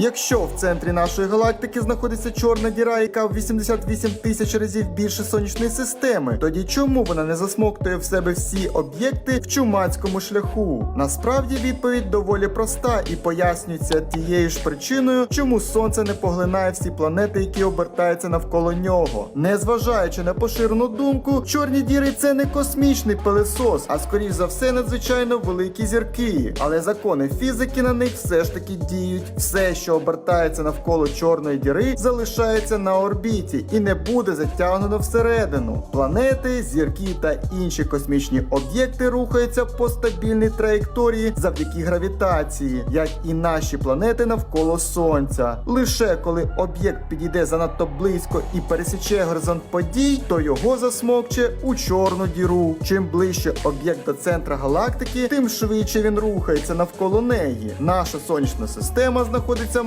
Якщо в центрі нашої галактики знаходиться чорна діра, яка в 88 тисяч разів більше сонячної системи, тоді чому вона не засмоктує в себе всі об'єкти в чумацькому шляху? Насправді відповідь доволі проста і пояснюється тією ж причиною, чому сонце не поглинає всі планети, які обертаються навколо нього. Незважаючи на поширену думку, чорні діри це не космічний пилесос, а скоріш за все надзвичайно великі зірки. Але закони фізики на них все ж таки діють. Все, що обертається навколо чорної діри, залишається на орбіті і не буде затягнено всередину. Планети, зірки та інші космічні об'єкти рухаються по стабільній траєкторії завдяки гравітації, як і наші планети навколо Сонця. Лише коли об'єкт підійде занадто близько і пересіче горизонт подій, то його засмокче у чорну діру. Чим ближче об'єкт до центра галактики, тим швидше він рухається навколо неї. Наша сонячна система знаходиться